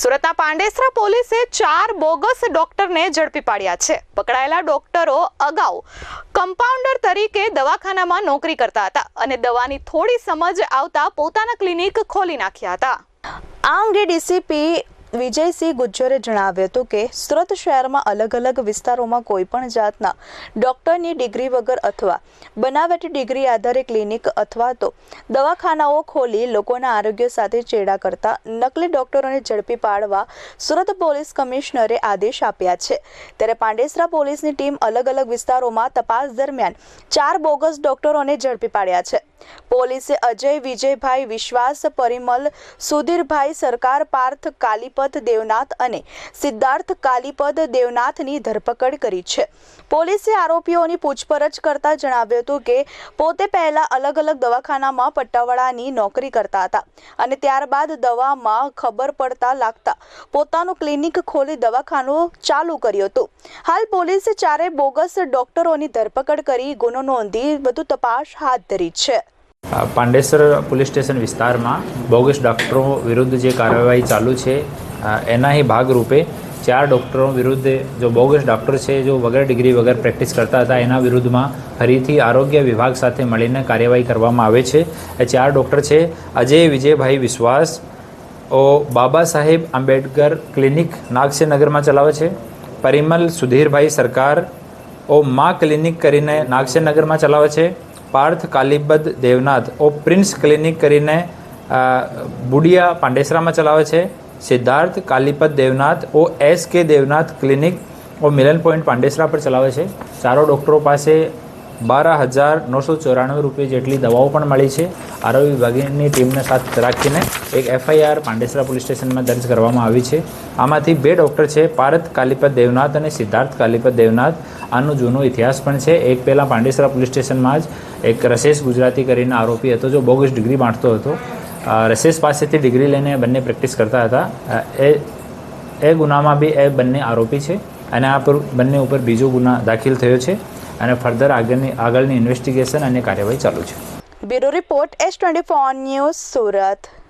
સુરતના પાંડેસરા પોલીસે ચાર બોગસ ડોક્ટરને ઝડપી પાડ્યા છે. પકડાયેલા ડોક્ટરો અગાઉ કમ્પાઉન્ડર તરીકે દવાખાનામાં નોકરી કરતા હતા અને દવાની થોડી સમજ આવતા પોતાના ક્લિનિક ખોલી નાખ્યા હતા. આ અંગે ડીસીપી વિજયસિંહ ગુજ્જરે જણાવ્યું હતું કે, સુરત શહેરમાં અલગ અલગ વિસ્તારોમાં કોઈ પણ જાતના ડોક્ટરની ડિગ્રી વગર અથવા બનાવટી ડિગ્રી આધારે ક્લિનિક અથવા તો દવાખાનાઓ ખોલી લોકોના આરોગ્ય સાથે ચેડા કરતા નકલી ડોક્ટરોને ઝડપી પાડવા સુરત પોલીસ કમિશનરે આદેશ આપ્યા છે. ત્યારે પાંડેસરા પોલીસની ટીમ અલગ અલગ વિસ્તારોમાં તપાસ દરમિયાન ચાર બોગસ ડોક્ટરોને ઝડપી પાડ્યા છે. પોલીસે અજય, વિજયભાઈ, વિશ્વાસ, પરિમલ, સુધીરભાઈ, સરકાર, પાર્થ કાલીપત દેવનાથ અને સિદ્ધાર્થ કાલીપદ દેવનાથની ધરપકડ કરી છે. પોલીસે આરોપીઓની પૂછપરછ કરતા જણાવ્યું હતું કે, પોતે પહેલા અલગ અલગ દવાખાનામાં પટ્ટાવાળાની નોકરી કરતા હતા અને ત્યારબાદ દવામાં ખબર પડતા લાગતા પોતાનું ક્લિનિક ખોલી દવાખાનું ચાલુ કર્યું હતું. હાલ પોલીસે ચારે બોગસ ડોક્ટરોની ધરપકડ કરી ગુનો નોંધી વધુ તપાસ હાથ ધરી છે. પાંડેસર પોલીસ સ્ટેશન વિસ્તારમાં બોગસ ડોક્ટરો વિરુદ્ધ જે કાર્યવાહી ચાલુ છે એના ही ભાગરૂપે ચાર ડૉક્ટરો વિરુદ્ધ જો બોગસ ડૉક્ટર છે, જો વગર ડિગ્રી વગર પ્રેક્ટિસ કરતા હતા, એના વિરુદ્ધમાં ફરીથી આરોગ્ય વિભાગ સાથે મળીને કાર્યવાહી કરવામાં આવે છે. એ ચાર ડૉક્ટર છે, અજય વિજયભાઈ વિશ્વાસ, ઓ બાબા સાહેબ આંબેડકર ક્લિનિક નાગસેનગરમાં ચલાવે છે. પરિમલ સુધીરભાઈ સરકાર, ઓ મા ક્લિનિક કરીને નાગસેનગરમાં ચલાવે છે. પાર્થ કાલીબદ દેવનાથ, ઓ પ્રિન્સ ક્લિનિક કરીને બુડિયા પાંડેસરામાં ચલાવે છે. સિદ્ધાર્થ કાલીપદ દેવનાથ ઓ એસ કે દેવનાથ ક્લિનિક ઓ મિલન પોઈન્ટ પાંડેસરા પર ચલાવે છે. ચારો ડૉક્ટરો પાસે બારા હજાર નવસો ચોરાણું રૂપિયા જેટલી દવાઓ પણ મળી છે. આરોગ્ય વિભાગની ટીમને સાથ રાખીને એક એફઆઈઆર પાંડેસરા પોલીસ સ્ટેશનમાં દર્જ કરવામાં આવી છે. આમાંથી બે ડૉક્ટર છે, પારત કાલીપત દેવનાથ અને સિદ્ધાર્થ કાલીપત દેવનાથ. આનો જૂનો ઇતિહાસ પણ છે. એક પહેલાં પાંડેસરા પોલીસ સ્ટેશનમાં જ એક રસેશ ગુજરાતી કરીને આરોપી હતો, જો બોગસ ડિગ્રી બાંટતો હતો. અ, પાસેથી ડિગ્રી લઈને બંને પ્રેક્ટિસ કરતા હતા. એ એ ગુનામાં બી એ બંને આરોપી છે અને આ પર બંને ઉપર બીજો ગુના દાખલ થયો છે અને ફર્ધર આગળની આગળની ઇન્વેસ્ટિગેશન અને કાર્યવાહી ચાલુ છે. Bureau report S twenty news Surat.